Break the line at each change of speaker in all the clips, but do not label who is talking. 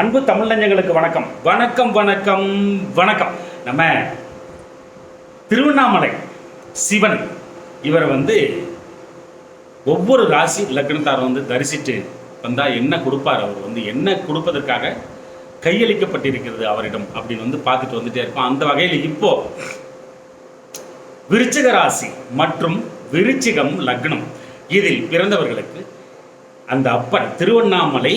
அன்பு தமிழ் நெஞ்சங்களுக்கு வணக்கம். வணக்கம் வணக்கம் வணக்கம். நம்ம திருவண்ணாமலை சிவன் இவரை வந்து ஒவ்வொரு ராசி லக்னத்தார் வந்து தரிசித்து வந்தால் என்ன கொடுப்பார்? அவர் வந்து என்ன கொடுப்பதற்காக கையளிக்கப்பட்டிருக்கிறது அவரிடம் அப்படின்னு வந்து பார்த்துட்டு வந்துட்டே இருக்கோம். அந்த வகையில் இப்போ விருச்சிக ராசி மற்றும் விருச்சிகம் லக்னம். இதில் பிறந்தவர்களுக்கு அந்த அப்பன் திருவண்ணாமலை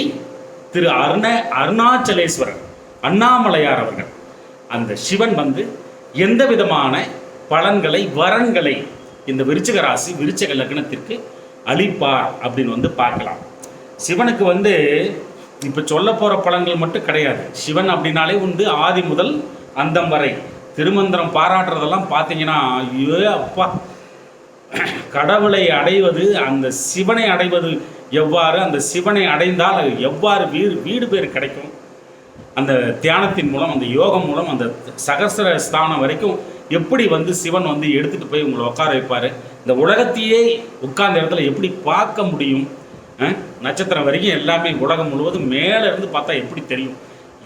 திரு அருண அருணாச்சலேஸ்வரர் அண்ணாமலையார் அவர்கள். அந்த சிவன் வந்து எந்த விதமான பலன்களை வரன்களை இந்த விருச்சிக ராசி விருச்சக லக்னத்திற்கு அளிப்பார் அப்படின்னு வந்து பார்க்கலாம். சிவனுக்கு வந்து இப்போ சொல்ல போகிற பலன்கள் மட்டும் கிடையாது. சிவன் அப்படின்னாலே உண்டு ஆதி முதல் அந்தம் வரை. திருமந்திரம் பாராட்டுறதெல்லாம் பார்த்தீங்கன்னா ஐயோ அப்பா. கடவுளை அடைவது அந்த சிவனை அடைவது எவ்வாறு அந்த சிவனை அடைந்தால் எவ்வாறு வீடு வீடு பேர் கிடைக்கும்? அந்த தியானத்தின் மூலம் அந்த யோகம் மூலம் அந்த சகசர ஸ்தானம் வரைக்கும் எப்படி வந்து சிவன் வந்து எடுத்துகிட்டு போய் உங்களை உட்கார வைப்பார்? இந்த உலகத்தையே உட்கார்ந்த இடத்துல எப்படி பார்க்க முடியும்? நட்சத்திரம் வரைக்கும் எல்லாமே உலகம் முழுவதும் மேலே இருந்து பார்த்தா எப்படி தெரியும்?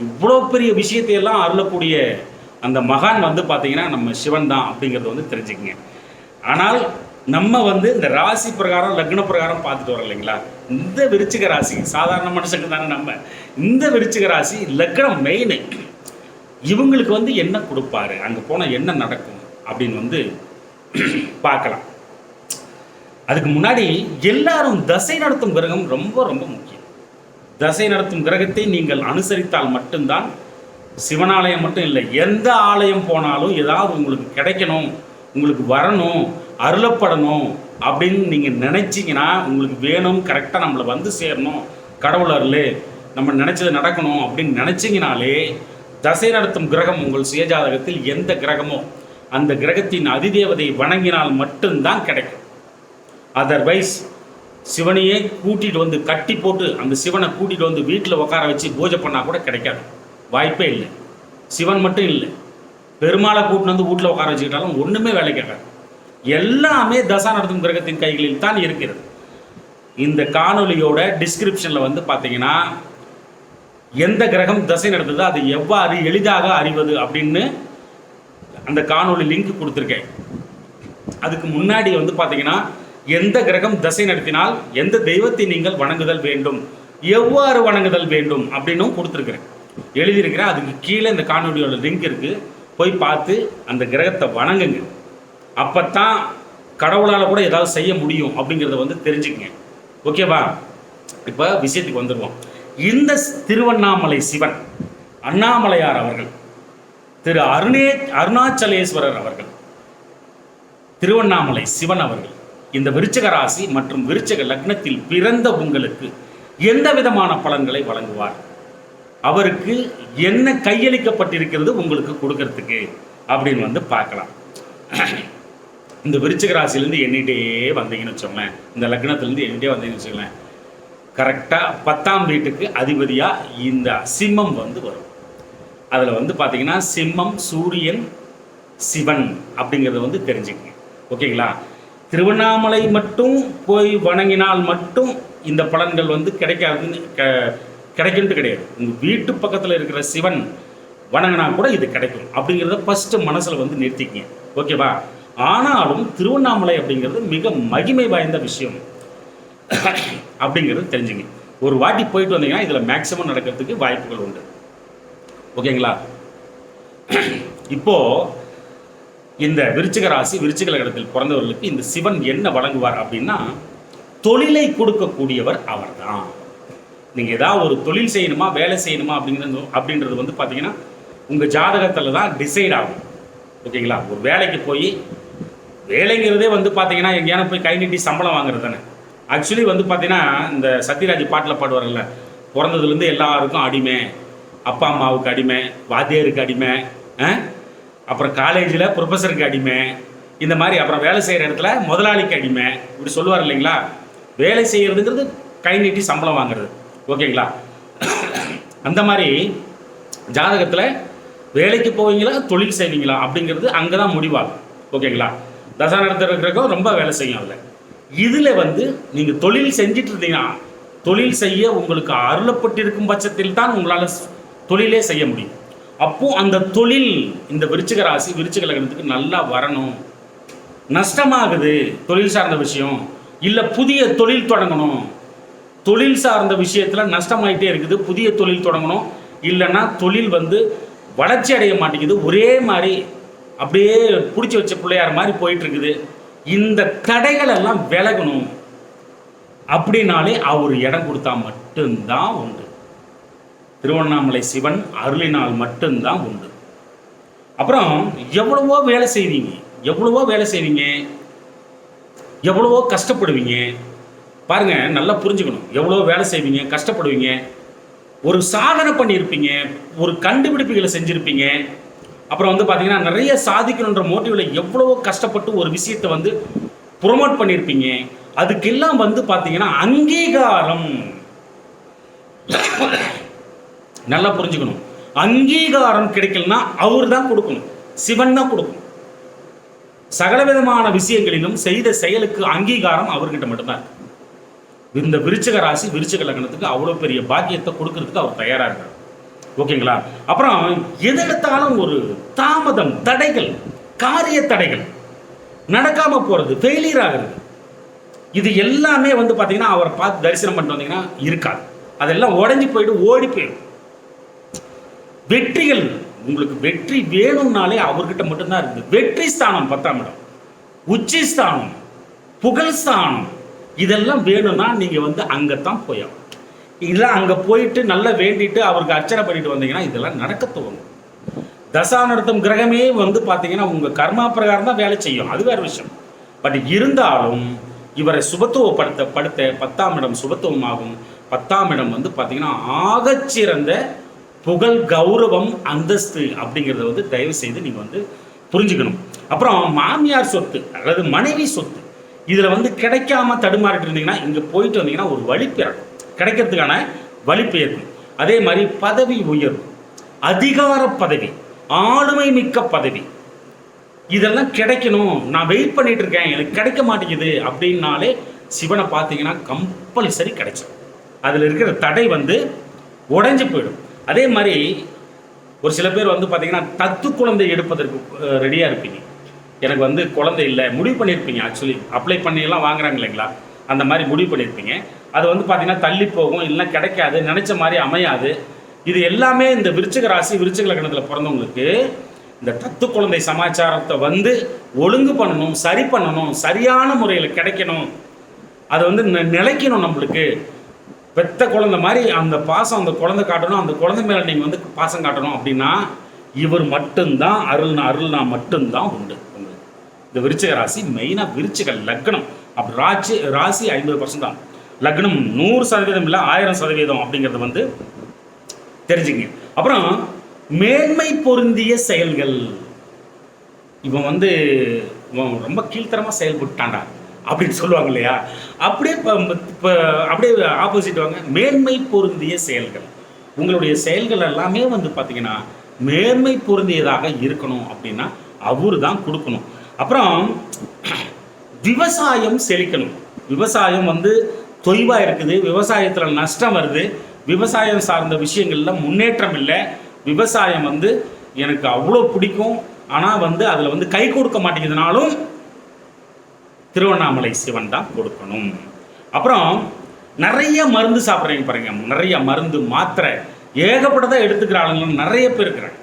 இவ்வளோ பெரிய விஷயத்தையெல்லாம் அருளக்கூடிய அந்த மகான் வந்து பார்த்தீங்கன்னா நம்ம சிவன் தான் அப்படிங்கிறத வந்து தெரிஞ்சுக்கங்க. ஆனால் நம்ம வந்து இந்த ராசி பிரகாரம் லக்ன பிரகாரம் பார்த்துட்டு வரோம் இல்லைங்களா? இந்த விருச்சிக ராசி சாதாரண மனுஷங்க தானே நம்ம. இந்த விருச்சிக ராசி லக்னம் மெயின் இவங்களுக்கு வந்து என்ன கொடுப்பாரு? அங்கே போனால் என்ன நடக்கும்? அப்படின்னு வந்து பார்க்கலாம். அதுக்கு முன்னாடி எல்லாரும் தசை நடத்தும் கிரகம் ரொம்ப ரொம்ப முக்கியம். தசை நடத்தும் கிரகத்தை நீங்கள் அனுசரித்தால் மட்டும்தான் சிவனாலயம் மட்டும் இல்லை எந்த ஆலயம் போனாலும் ஏதாவது உங்களுக்கு கிடைக்கணும் உங்களுக்கு வரணும் அருளப்படணும் அப்படின்னு நீங்கள் நினச்சிங்கன்னா உங்களுக்கு வேணும் கரெக்டாக நம்மளை வந்து சேரணும். கடவுள் அருள் நம்ம நினச்சது நடக்கணும் அப்படின்னு நினச்சிங்கனாலே தசை நடத்தும் கிரகம் உங்கள் சுயஜாதகத்தில் எந்த கிரகமோ அந்த கிரகத்தின் அதிதேவதை வணங்கினால் மட்டும்தான் கிடைக்கும். அதர்வைஸ் சிவனையே கூட்டிகிட்டு வந்து கட்டி போட்டு அந்த சிவனை கூட்டிகிட்டு வந்து வீட்டில் உட்கார வச்சு பூஜை பண்ணால் கூட கிடைக்காது. வாய்ப்பே இல்லை. சிவன் மட்டும் இல்லை. பெருமாளை கூட்டின்னு வந்து வீட்டில் உட்கார வச்சுக்கிட்டாலும் ஒன்றுமே வேலை எல்லாமே தசா நடத்தும் கிரகத்தின் கைகளில் தான் இருக்கிறது. இந்த காணொலியோட டிஸ்கிரிப்ஷனில் வந்து பார்த்தீங்கன்னா எந்த கிரகம் தசை நடத்துதோ அது எவ்வாறு எளிதாக அறிவது அப்படின்னு அந்த காணொளி லிங்க் கொடுத்துருக்கேன். அதுக்கு முன்னாடி வந்து பார்த்தீங்கன்னா எந்த கிரகம் தசை நடத்தினால் எந்த தெய்வத்தை நீங்கள் வணங்குதல் வேண்டும் எவ்வாறு வணங்குதல் வேண்டும் அப்படின்னும் கொடுத்துருக்குறேன். எழுதியிருக்கிறேன் அதுக்கு கீழே இந்த காணொலியோட லிங்க் இருக்குது போய் பார்த்து அந்த கிரகத்தை வணங்குங்க. அப்பத்தான் கடவுளால் கூட ஏதாவது செய்ய முடியும் அப்படிங்கிறத வந்து தெரிஞ்சுக்கங்க. ஓகேவா இப்போ விஷயத்துக்கு வந்துடுவோம் இந்த திருவண்ணாமலை சிவன் அண்ணாமலையார் அவர்கள் திரு அருணே அருணாச்சலேஸ்வரர் அவர்கள் திருவண்ணாமலை சிவன் அவர்கள் இந்த விருச்சக ராசி மற்றும் விருச்சக லக்னத்தில் பிறந்த உங்களுக்கு எந்த விதமான பலன்களை வழங்குவார்? அவருக்கு என்ன கையளிக்கப்பட்டிருக்கிறது உங்களுக்கு கொடுக்கறதுக்கு? அப்படின்னு வந்து பார்க்கலாம். இந்த விருச்சிக ராசிலேருந்து எண்ணிகிட்டே வந்தீங்கன்னு வச்சோங்களேன் இந்த லக்னத்துலேருந்து எண்ணிகிட்டே வந்தீங்கன்னு வச்சுக்கோங்களேன். கரெக்டாக பத்தாம் வீட்டுக்கு அதிபதியாக இந்த சிம்மம் வந்து வரும். அதில் வந்து பார்த்தீங்கன்னா சிம்மம் சூரியன் சிவன் அப்படிங்கிறத வந்து தெரிஞ்சுக்கங்க. ஓகேங்களா? திருவண்ணாமலை மட்டும் போய் வணங்கினால் மட்டும் இந்த பலன்கள் வந்து கிடைக்காதுன்னு க கிடைக்குன்ட்டு கிடையாது. உங்கள் வீட்டு பக்கத்தில் இருக்கிற சிவன் வணங்கினா கூட இது கிடைக்கும். அப்படிங்கிறத ஃபஸ்ட்டு மனசில் வந்து நிறுத்திக்கங்க. ஓகேவா? ஆனாலும் திருவண்ணாமலை அப்படிங்கிறது மிக மகிமை வாய்ந்த விஷயம். அப்படிங்கிறது தெரிஞ்சுங்க. ஒரு வாட்டி போயிட்டு வந்தீங்கன்னா இதில் மேக்சிமம் நடக்கிறதுக்கு வாய்ப்புகள் உண்டு. ஓகேங்களா? இப்போ இந்த விருச்சிக ராசி விருச்சிக லக்னத்தில் பிறந்தவர்களுக்கு இந்த சிவன் என்ன வழங்குவார் அப்படின்னா தொழிலை கொடுக்கக்கூடியவர் அவர் தான் நீங்கள் ஏதாவது ஒரு தொழில் செய்யணுமா வேலை செய்யணுமா அப்படிங்கிறது அப்படின்றது வந்து பார்த்தீங்கன்னா உங்கள் ஜாதகத்தில் தான் டிசைட் ஆகும். ஓகேங்களா? ஒரு வேலைக்கு போய் வேலைங்கிறதே வந்து பார்த்தீங்கன்னா எங்கேயான போய் கை நீட்டி சம்பளம் வாங்குறது தானே. ஆக்சுவலி வந்து பார்த்தீங்கன்னா இந்த சத்யராஜ் பாட்டில் பாடுவார்ல பிறந்ததுலேருந்து எல்லாருக்கும் அடிமை அப்பா அம்மாவுக்கு அடிமை வாத்தியாருக்கு அடிமை அப்புறம் காலேஜில் ப்ரொஃபஸருக்கு அடிமை இந்த மாதிரி அப்புறம் வேலை செய்கிற இடத்துல முதலாளிக்கு அடிமை இப்படி சொல்லுவார் இல்லைங்களா? வேலை செய்கிறதுங்கிறது கை நீட்டி சம்பளம் வாங்குறது. ஓகேங்களா? அந்த மாதிரி ஜாதகத்தில் வேலைக்கு போவீங்களா தொழில் செய்வீங்களா அப்படிங்கிறது அங்கே தான் முடிவாகும். ஓகேங்களா? தசா நடத்துறதுக்கும் ரொம்ப வேலை செய்யும் அதில். இதில் வந்து நீங்கள் தொழில் செஞ்சுட்டு இருந்தீங்கன்னா தொழில் செய்ய உங்களுக்கு அருளப்பட்டிருக்கும் பட்சத்தில் தான் உங்களால் தொழிலே செய்ய முடியும். அப்போ அந்த தொழில் இந்த விருச்சிக ராசி விருச்சிக லக்னத்துக்கு நல்லா வரணும். நஷ்டமாகுது தொழில் சார்ந்த விஷயம். இல்லை புதிய தொழில் தொடங்கணும். தொழில் சார்ந்த விஷயத்தில் நஷ்டமாயிட்டே இருக்குது புதிய தொழில் தொடங்கணும். இல்லைன்னா தொழில் வந்து வளர்ச்சி அடைய மாட்டேங்குது. ஒரே மாதிரி அப்படியே பிடிச்சி வச்ச பிள்ளையார் மாதிரி போயிட்டு இருக்குது இந்த தடைகள் எல்லாம் விலகணும் அப்படின்னாலே அவர் இடம் கொடுத்தா மட்டும்தான் உண்டு. திருவண்ணாமலை சிவன் அருளினால் மட்டும்தான் உண்டு. அப்புறம் எவ்வளவோ வேலை செய்வீங்க எவ்வளவோ வேலை செய்வீங்க எவ்வளவோ கஷ்டப்படுவீங்க. பாருங்க நல்லா புரிஞ்சுக்கணும். எவ்வளோ வேலை செய்வீங்க கஷ்டப்படுவீங்க. ஒரு சாதனை பண்ணியிருப்பீங்க ஒரு கண்டுபிடிப்புகளை செஞ்சுருப்பீங்க. அப்புறம் வந்து பார்த்தீங்கன்னா நிறைய சாதிக்கணுன்ற மோட்டிவில் எவ்வளவோ கஷ்டப்பட்டு ஒரு விஷயத்தை வந்து ப்ரொமோட் பண்ணியிருப்பீங்க அதுக்கெல்லாம் வந்து பார்த்தீங்கன்னா அங்கீகாரம். நல்லா புரிஞ்சுக்கணும். அங்கீகாரம் கிடைக்கலனா அவர் தான் கொடுக்கணும். சிவன் தான் கொடுக்கணும். சகலவிதமான விஷயங்களிலும் செய்த செயலுக்கு அங்கீகாரம் அவர்கிட்ட மட்டும்தான் இருக்கு. இந்த விருச்சக ராசி விருச்சக லக்னத்துக்கு அவ்வளோ பெரிய பாக்கியத்தை கொடுக்கறதுக்கு அவர் தயாராக இருக்கிறார் ஓகேங்களா? அப்புறம் எதெடுத்தாலும் ஒரு தாமதம் தடைகள் காரிய தடைகள் நடக்காம போறது ஃபெயிலியர் ஆகுறது. இது எல்லாமே வந்து பார்த்தீங்கன்னா அவரை பார்த்து தரிசனம் பண்ணிட்டு வந்தீங்கன்னா இருக்காது. அதெல்லாம் உடஞ்சி போயிட்டு ஓடி போயிடும். வெற்றிகள் உங்களுக்கு வெற்றி வேணும்னாலே அவர்கிட்ட மட்டும்தான் இருக்குது வெற்றி ஸ்தானம் பத்தாம் இடம். உச்சி ஸ்தானம் புகழ் ஸ்தானம். இதெல்லாம் வேணும்னா நீங்க வந்து அங்கத்தான் போயாகும் இதெல்லாம் அங்கே போயிட்டு நல்லா வேண்டிட்டு அவருக்கு அர்ச்சனை பண்ணிட்டு வந்தீங்கன்னா இதெல்லாம் நடக்க துவங்கும். தசானர்த்தம் கிரகமே வந்து பார்த்தீங்கன்னா உங்கள் கர்மா பிரகாரம் தான் வேலை செய்யும். அது வேற விஷயம். பட் இருந்தாலும் இவரை சுபத்துவப்படுத்த படுத்த பத்தாம் இடம் சுபத்துவமாகும். பத்தாம் இடம் வந்து பார்த்தீங்கன்னா ஆகச்சிறந்த புகழ் கௌரவம் அந்தஸ்து அப்படிங்கிறத வந்து தயவு செய்து நீங்கள் வந்து புரிஞ்சுக்கணும். அப்புறம் மாமியார் சொத்து அல்லது மனைவி சொத்து இதில் வந்து கிடைக்காம தடுமாறிட்டு இருந்தீங்கன்னா இங்கே போயிட்டு வந்தீங்கன்னா ஒரு வழி பிறக்கும் கிடைக்கிறதுக்கான வழி அதே மாதிரி பதவி உயர்வு அதிகார பதவி ஆளுமை மிக்க பதவி இதெல்லாம் கிடைக்கணும். நான் வெயிட் பண்ணிட்டு இருக்கேன். எனக்கு கிடைக்க மாட்டேங்குது அப்படின்னாலே சிவனை பார்த்தீங்கன்னா கம்பல்சரி கிடைச்சிடும் அதில் இருக்கிற தடை வந்து உடைஞ்சு போயிடும். அதே மாதிரி ஒரு சில பேர் வந்து பார்த்தீங்கன்னா தத்து குழந்தை எடுப்பதற்கு ரெடியாக இருப்பீங்க. எனக்கு வந்து குழந்தை இல்லை முடிவு பண்ணியிருப்பீங்க ஆக்சுவலி அப்ளை பண்ணியெல்லாம் வாங்குறாங்க இல்லைங்களா? அந்த மாதிரி முடிவு பண்ணியிருப்பீங்க. அது வந்து பார்த்தீங்கன்னா தள்ளி போகும் இல்லைன்னா கிடைக்காது நினச்ச மாதிரி அமையாது. இது எல்லாமே இந்த விருச்சிக ராசி விருச்சிக லக்னத்தில் பிறந்தவங்களுக்கு இந்த தத்து குழந்தை சமாச்சாரத்தை வந்து ஒழுங்கு பண்ணணும் சரி பண்ணணும் சரியான முறையில் கிடைக்கணும். அது வந்து நிலைக்கணும் நம்மளுக்கு. பெத்த குழந்தை மாதிரி அந்த பாசம் அந்த குழந்தை காட்டணும் அந்த குழந்தை மேலே நீங்கள் வந்து பாசம் காட்டணும் அப்படின்னா இவர் மட்டும்தான் அருள்னா அருள்னா மட்டும்தான் உண்டு உங்களுக்கு. இந்த விருச்சிக ராசி மெயினாக விருச்சிக லக்னம். அப்படி ராசி ராசி ஐம்பது பர்சன்ட் தான். லக்னம் நூறு சதவீதம் இல்லை ஆயிரம் சதவீதம் அப்படிங்கிறத வந்து தெரிஞ்சுங்க. அப்புறம் மேன்மை பொருந்திய செயல்கள். இவன் வந்து இவன் ரொம்ப கீழ்த்தரமாக செயல்பட்டான்டா அப்படின்னு சொல்லுவாங்க இல்லையா? அப்படியே இப்போ இப்போ அப்படியே ஆப்போசிட் வாங்க. மேன்மை பொருந்திய செயல்கள். உங்களுடைய செயல்கள் எல்லாமே வந்து பார்த்தீங்கன்னா மேன்மை பொருந்தியதாக இருக்கணும் அப்படின்னா அவரு தான் கொடுக்கணும். அப்புறம் விவசாயம் செழிக்கணும். விவசாயம் வந்து தொய்வாக இருக்குது விவசாயத்தில் நஷ்டம் வருது. விவசாயம் சார்ந்த விஷயங்களில் முன்னேற்றம் இல்லை. விவசாயம் வந்து எனக்கு அவ்வளோ பிடிக்கும். ஆனால் வந்து அதில் வந்து கை கொடுக்க மாட்டேங்குதுனாலும் திருவண்ணாமலை சிவன் தான் கொடுக்கணும். அப்புறம் நிறைய மருந்து சாப்பிட்றீங்க பாருங்க. நிறைய மருந்து மாத்திரை. ஏகப்பட்டதாக எடுத்துக்கிற ஆளுங்களும் நிறைய பேர் இருக்கிறாங்க.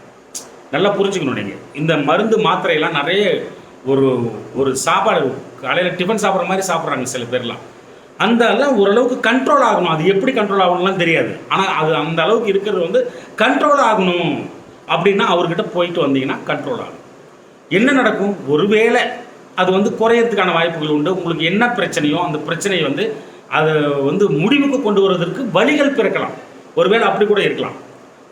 நல்லா புரிஞ்சுக்கணும் நீங்கள் இந்த மருந்து மாத்திரையெல்லாம் நிறைய ஒரு ஒரு சாப்பாடு காலையில் டிஃபன் சாப்பிட்ற மாதிரி சாப்பிட்றாங்க சில பேர்லாம். அந்த எல்லாம் ஓரளவுக்கு கண்ட்ரோல் ஆகணும். அது எப்படி கண்ட்ரோல் ஆகணும்லாம் தெரியாது. ஆனால் அது அந்த அளவுக்கு இருக்கிறது வந்து கண்ட்ரோல் ஆகணும். அப்படின்னா அவர்கிட்ட போயிட்டு வந்தீங்கன்னா கண்ட்ரோல் ஆகும். என்ன நடக்கும்? ஒருவேளை அது வந்து குறையறதுக்கான வாய்ப்புகள் உண்டு. உங்களுக்கு என்ன பிரச்சனையோ அந்த பிரச்சனையை வந்து அதை வந்து முடிவுக்கு கொண்டு வருவதற்கு வழிகள் பிறக்கலாம். ஒருவேளை அப்படி கூட இருக்கலாம்.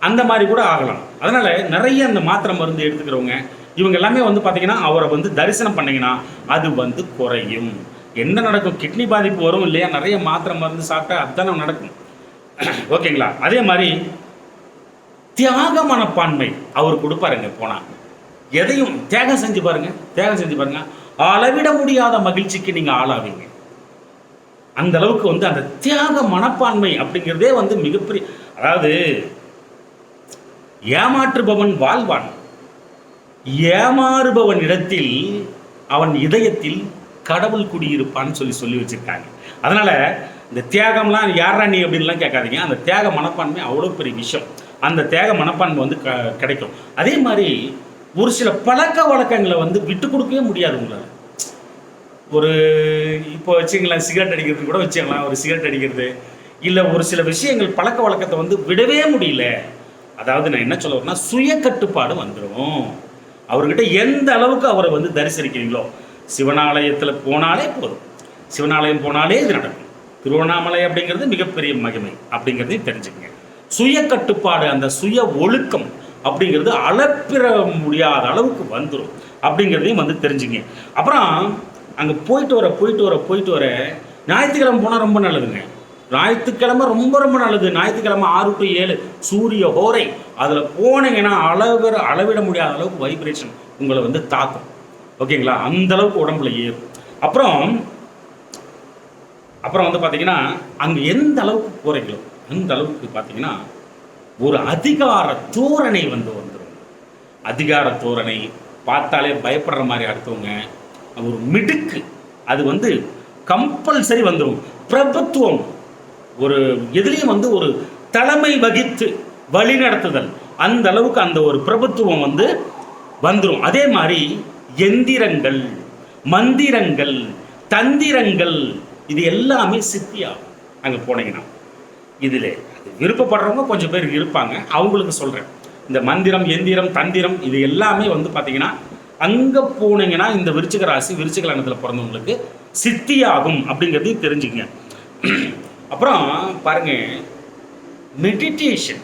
அந்த மாதிரி கூட ஆகலாம். அதனால் நிறைய அந்த மாத்திரை மருந்து எடுத்துக்கிறவங்க இவங்க எல்லாமே வந்து பார்த்தீங்கன்னா அவரை வந்து தரிசனம் பண்ணிங்கன்னா அது வந்து குறையும். என்ன நடக்கும்? கிட்னி பாதிப்பு வரும் இல்லையா? நிறைய மாத்திரை மருந்து சாப்பிட்டா அதுதானே நடக்கும். ஓகேங்களா? அதே மாதிரி தியாக மனப்பான்மை அவர் கொடுப்பாருங்க போனால் எதையும் தியாகம் செஞ்சு பாருங்க தியாகம் செஞ்சு பாருங்க. அளவிட முடியாத மகிழ்ச்சிக்கு நீங்க ஆளாவீங்க. அந்த அளவுக்கு வந்து அந்த தியாக மனப்பான்மை அப்படிங்கிறதே வந்து மிகப்பெரிய அதாவது ஏமாற்றுபவன் வாழ்வான். ஏமாறுபவன் இடத்தில் அவன் இதயத்தில் கடவுள் குடியிருப்பான்னு சொல்லி சொல்லி வச்சுருக்காங்க. அதனால் இந்த தியாகம்லாம் யாரா நீ அப்படின்லாம் கேட்காதீங்க. அந்த தியாக மனப்பான்மை அவ்வளோ பெரிய விஷயம். அந்த தியாக மனப்பான்மை வந்து க கிடைக்கும். அதே மாதிரி ஒரு சில பழக்க வழக்கங்களை வந்து விட்டு கொடுக்கவே முடியாது உங்களால். ஒரு இப்போ வச்சுங்களேன் சிகரெட் அடிக்கிறது கூட வச்சுக்கலாம் ஒரு சிகரெட் அடிக்கிறது. இல்லை ஒரு சில விஷயங்கள் பழக்க வழக்கத்தை வந்து விடவே முடியல. அதாவது நான் என்ன சொல்ல வரேன்னா சுய கட்டுப்பாடு வந்துடும் அவர்கிட்ட எந்த அளவுக்கு அவரை வந்து தரிசனிக்கிறீங்களோ சிவனாலயத்தில் போனாலே போதும். சிவனாலயம் போனாலே இது நடக்கும். திருவண்ணாமலை அப்படிங்கிறது மிகப்பெரிய மகிமை அப்படிங்கிறதையும் தெரிஞ்சுக்கங்க. சுய கட்டுப்பாடு அந்த சுய ஒழுக்கம் அப்படிங்கிறது அளப்பிற முடியாத அளவுக்கு வந்துடும் அப்படிங்கிறதையும் வந்து தெரிஞ்சுங்க அப்புறம் அங்கே போயிட்டு வர போயிட்டு வர போயிட்டு வர ஞாயிற்றுக்கிழமை போனால் ரொம்ப நல்லதுங்க. ஞாயிற்றுக்கிழமை ரொம்ப ரொம்ப நல்லது. ஞாயிற்றுக்கிழமை ஆறு டு ஏழு சூரிய ஹோரை அதில் போனீங்கன்னா அளவிற அளவிட முடியாத அளவுக்கு வைப்ரேஷன் உங்களை வந்து தாக்கும். ஓகேங்களா? அந்த அளவுக்கு உடம்புல ஏறும். அப்புறம் அப்புறம் வந்து பார்த்தீங்கன்னா அங்கே எந்த அளவுக்கு போகிறீங்களோ அந்த அளவுக்கு பார்த்தீங்கன்னா ஒரு அதிகார தோரணை வந்து வந்துடும் அதிகார தோரணை பார்த்தாலே பயப்படுற மாதிரி அடுத்தவங்க ஒரு மிடுக்கு. அது வந்து கம்பல்சரி வந்துடும் பிரபுத்துவம். ஒரு எதிலையும் வந்து ஒரு தலைமை வகித்து வழிநடத்துதல். அந்த அளவுக்கு அந்த ஒரு பிரபுத்துவம் வந்து வந்துடும் அதே மாதிரி எந்திரங்கள் மந்திரங்கள் தந்திரங்கள் இது எல்லாமே சித்தியாகும். அங்கே போனீங்கன்னா இதில் அது விருப்பப்படுறவங்க கொஞ்சம் பேர் இருப்பாங்க. அவங்களுக்கு சொல்கிறேன் இந்த மந்திரம் எந்திரம் தந்திரம் இது எல்லாமே வந்து பார்த்தீங்கன்னா அங்கே போனீங்கன்னா இந்த விருச்சிக ராசி விருச்சிக லக்னத்தில் பிறந்தவங்களுக்கு சித்தியாகும் அப்படிங்கிறதையும் தெரிஞ்சுக்கங்க. அப்புறம் பாருங்க மெடிடேஷன்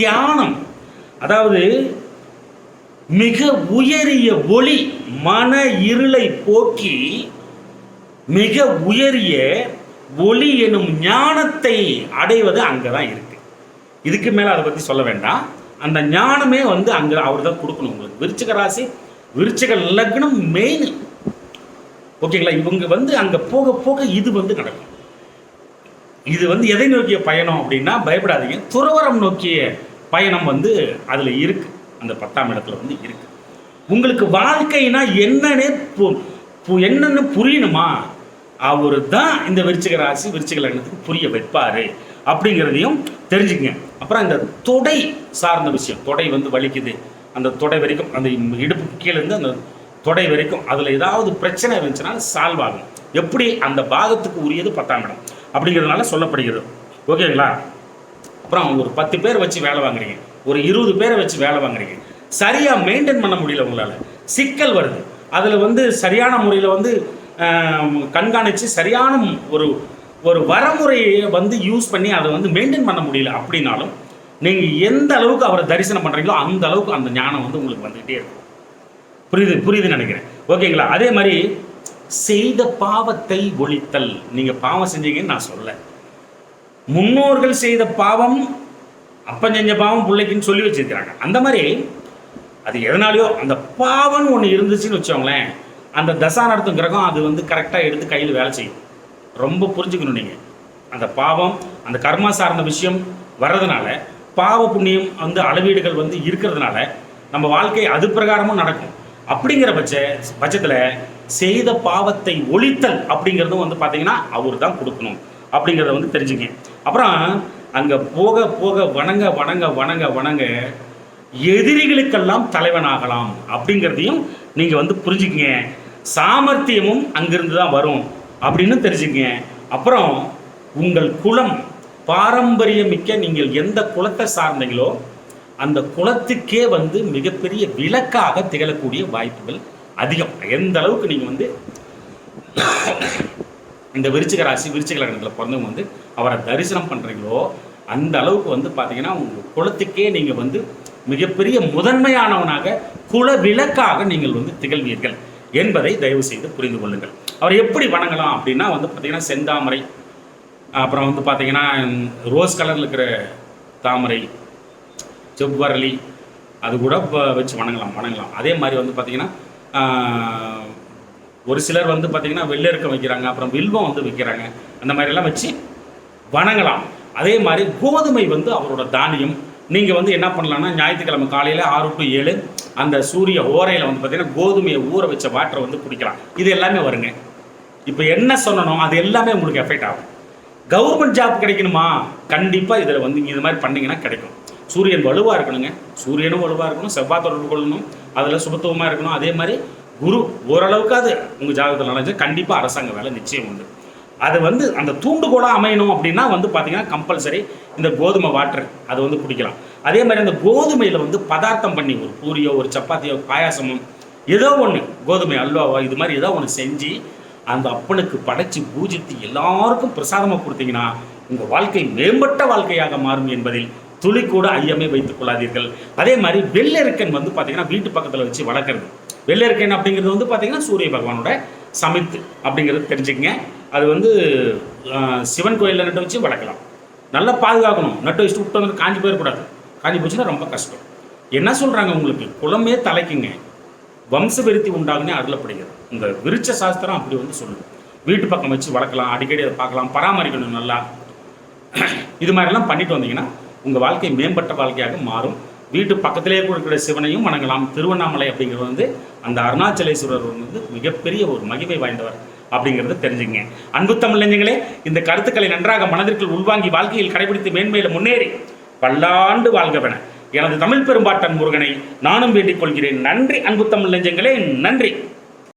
தியானம். அதாவது மிக உயரிய ஒளி மன இருளை போக்கி மிக உயரிய ஒளி எனும் ஞானத்தை அடைவது அங்கே தான் இருக்கு. இதுக்கு மேலே அதை பற்றி சொல்ல வேண்டாம். அந்த ஞானமே வந்து அங்கே அவர் தான் கொடுக்கணும் உங்களுக்கு. விருச்சிக ராசி விருச்சிக லக்னம் மெயின் ஓகேங்களா? இவங்க வந்து அங்கே போக போக இது வந்து நடக்கும். இது வந்து எதை நோக்கிய பயணம் அப்படின்னா பயப்படாதீங்க. துறவரம் நோக்கிய பயணம் வந்து அதில் இருக்குது அந்த பத்தாம் இடத்துல வந்து இருக்கு. உங்களுக்கு வாழ்க்கைனா என்னன்னே பு- பு- என்னன்னு புரியணுமா? அவர் தான் இந்த விருச்சிக ராசி விருச்சிக லக்னத்துக்கு புரிய வைப்பாரு அப்படிங்கிறதையும் தெரிஞ்சுக்கங்க. அப்புறம் இந்த தொடை சார்ந்த விஷயம் தொடை வந்து வலிக்குது. அந்த தொடை வரைக்கும் அந்த இடுப்பு கீழேருந்து அந்த தொடை வரைக்கும் அதில் ஏதாவது பிரச்சனை இருந்துச்சுன்னா சால்வ் ஆகும். எப்படி? அந்த பாகத்துக்கு உரியது பத்தாம் இடம். அப்படிங்கிறதுனால சொல்லப்படுகிறது. ஓகேங்களா? அப்புறம் ஒரு பத்து பேர் வச்சு வேலை வாங்குறீங்க. ஒரு இருபது பேரை வச்சு வேலை வாங்குறீங்க. சரியாக மெயின்டைன் பண்ண முடியல உங்களால். சிக்கல் வருது. அதில் வந்து சரியான முறையில் வந்து கண்காணித்து சரியான ஒரு ஒரு வரமுறையை வந்து யூஸ் பண்ணி அதை வந்து மெயின்டைன் பண்ண முடியல அப்படின்னாலும் நீங்கள் எந்த அளவுக்கு அவரை தரிசனம் பண்ணுறீங்களோ அந்த அளவுக்கு அந்த ஞானம் வந்து உங்களுக்கு வந்துகிட்டே இருக்கும். புரியுது புரியுதுன்னு நினைக்கிறேன். ஓகேங்களா? அதே மாதிரி செய்த பாவத்தை ஒழித்தல். நீங்கள் பாவம் செஞ்சீங்கன்னு நான் சொல்ல முன்னோர்கள் செய்த பாவம் அப்பன் செஞ்ச பாவம் பிள்ளைக்குன்னு சொல்லி வச்சிருக்கிறாங்க. அந்த மாதிரி அது எதனாலையோ அந்த பாவம்னு ஒன்று இருந்துச்சுன்னு வச்சோங்களேன் அந்த தசா நடத்தும் கிரகம் அது வந்து கரெக்டாக எடுத்து கையில் வேலை செய்யும். ரொம்ப புரிஞ்சுக்கணும் நீங்கள் அந்த பாவம் அந்த கர்மா சார்ந்த விஷயம் வர்றதுனால பாவ புண்ணியம் வந்து அளவீடுகள் வந்து இருக்கிறதுனால நம்ம வாழ்க்கை அது பிரகாரமும் நடக்கும். அப்படிங்கிற பட்ச பட்சத்தில் செய்த பாவத்தை ஒழித்தல் அப்படிங்கிறதும் வந்து பார்த்தீங்கன்னா அவர் தான் கொடுக்கணும். அப்படிங்கிறத வந்து தெரிஞ்சுங்க. அப்புறம் அங்கே போக போக வணங்க வணங்க வணங்க வணங்க எதிரிகளுக்கெல்லாம் தலைவனாகலாம் அப்படிங்கிறதையும் நீங்கள் வந்து புரிஞ்சுக்கங்க. சாமர்த்தியமும் அங்கிருந்து தான் வரும் அப்படின்னு தெரிஞ்சுக்கங்க. அப்புறம் உங்கள் குலம் பாரம்பரியமிக்க நீங்கள் எந்த குலத்தை சார்ந்தீங்களோ அந்த குலத்துக்கே வந்து மிகப்பெரிய விளக்காக திகழக்கூடிய வாய்ப்புகள் அதிகம். எந்த அளவுக்கு நீங்கள் வந்து இந்த விருச்சிக ராசி விருச்சிக லக்னத்தில் பிறந்தவங்க வந்து அவரை தரிசனம் பண்ணுறீங்களோ அந்த அளவுக்கு வந்து பார்த்தீங்கன்னா உங்கள் குலத்துக்கே நீங்கள் வந்து மிகப்பெரிய முதன்மையானவனாக குல விளக்காக நீங்கள் வந்து திகழ்வீர்கள் என்பதை தயவு செய்து புரிந்து கொள்ளுங்கள். அவர் எப்படி வணங்கலாம் அப்படின்னா வந்து பார்த்தீங்கன்னா செந்தாமரை அப்புறம் வந்து பார்த்தீங்கன்னா ரோஸ் கலரில் இருக்கிற தாமரை செவ்வரளி அது கூட வச்சு வணங்கலாம் வணங்கலாம். அதே மாதிரி வந்து பார்த்தீங்கன்னா ஒரு சிலர் வந்து பார்த்தீங்கன்னா வெள்ளெருக்கம் வைக்கிறாங்க அப்புறம் வில்வம் வந்து வைக்கிறாங்க. அந்த மாதிரி எல்லாம் வச்சு வணங்கலாம். அதே மாதிரி கோதுமை வந்து அவரோட தானியம். நீங்கள் வந்து என்ன பண்ணலாம்னா ஞாயிற்றுக்கிழமை காலையில் ஆறு டு ஏழு அந்த சூரிய ஓரையில் வந்து பார்த்திங்கன்னா கோதுமையை ஊற வச்ச வாட்டரை வந்து குடிக்கலாம். இது எல்லாமே வருங்க. இப்போ என்ன சொன்னனோ அது எல்லாமே உங்களுக்கு எஃபெக்ட் ஆகும். கவர்மெண்ட் ஜாப் கிடைக்கணுமா? கண்டிப்பாக இதில் வந்து இது மாதிரி பண்ணீங்கன்னா கிடைக்கும். சூரியன் வலுவாக இருக்கணுங்க. சூரியனும் வலுவாக இருக்கணும் செவ்வாய் தொடர்பு கொள்ளணும். அதில் சுபத்துவமாக இருக்கணும். அதே மாதிரி குரு ஓரளவுக்கு அது உங்கள் ஜாதகத்தில் நடந்துச்சு. கண்டிப்பாக அரசாங்க வேலை நிச்சயம் உண்டு. அது வந்து அந்த தூண்டுகோலாக அமையணும் அப்படின்னா வந்து பார்த்தீங்கன்னா கம்பல்சரி இந்த கோதுமை வாட்டர் அது வந்து குடிக்கலாம். அதே மாதிரி அந்த கோதுமையில் வந்து பதார்த்தம் பண்ணி ஒரு பூரியோ ஒரு சப்பாத்தியோ பாயாசமோ ஏதோ ஒன்று கோதுமை அல்வாவோ இது மாதிரி ஏதோ ஒன்று செஞ்சு அந்த அப்பனுக்கு படைச்சு பூஜித்து எல்லாருக்கும் பிரசாதமாக கொடுத்தீங்கன்னா உங்கள் வாழ்க்கை மேம்பட்ட வாழ்க்கையாக மாறும் என்பதில் துளி கூட ஐயமே வைத்துக் கொள்ளாதீர்கள். அதே மாதிரி வெள்ளெருக்கன் வந்து பார்த்தீங்கன்னா வீட்டு பக்கத்தில் வச்சு வளர்க்குறது. வெள்ளையர்கேன் அப்படிங்கிறது வந்து பார்த்தீங்கன்னா சூரிய பகவானோட சமித்து அப்படிங்கிறது தெரிஞ்சுக்கங்க. அது வந்து சிவன் கோயிலில் நட்டு வச்சு வளர்க்கலாம். நல்லா பாதுகாக்கணும். நட்டு வச்சுட்டு விட்டு வந்து காஞ்சி போயிடக்கூடாது. காஞ்சி போச்சுன்னா ரொம்ப கஷ்டம். என்ன சொல்கிறாங்க உங்களுக்கு? குளமே தலைக்குங்க. வம்ச விருத்தி உண்டாகுனே அருளப்படுகிறது. இந்த விருட்ச சாஸ்திரம் அப்படி வந்து சொல்லுது. வீட்டு பக்கம் வச்சு வளர்க்கலாம். அடிக்கடி அதை பார்க்கலாம். பராமரிக்கணும் நல்லா. இது மாதிரிலாம் பண்ணிட்டு வந்தீங்கன்னா உங்கள் வாழ்க்கை மேம்பட்ட வாழ்க்கையாக மாறும். வீட்டு பக்கத்திலேயே கொடுக்கிற சிவனையும் வணங்கலாம். திருவண்ணாமலை அப்படிங்கிறது வந்து அந்த அருணாச்சலேஸ்வரர் வந்து மிகப்பெரிய ஒரு மகிமை வாய்ந்தவர் அப்படிங்கிறத தெரிஞ்சுங்க. அன்பு தமிழஞ்சங்களே இந்த கருத்துக்களை நன்றாக மனதிற்குள் உள்வாங்கி வாழ்க்கையில் கடைபிடித்து மேன்மையில முன்னேறி பல்லாண்டு வாழ்கவென. எனது தமிழ் பெரும்பாட்டன் முருகனை நானும் வேண்டிக் கொள்கிறேன். நன்றி அன்பு தமிழ் நெஞ்சங்களே. நன்றி.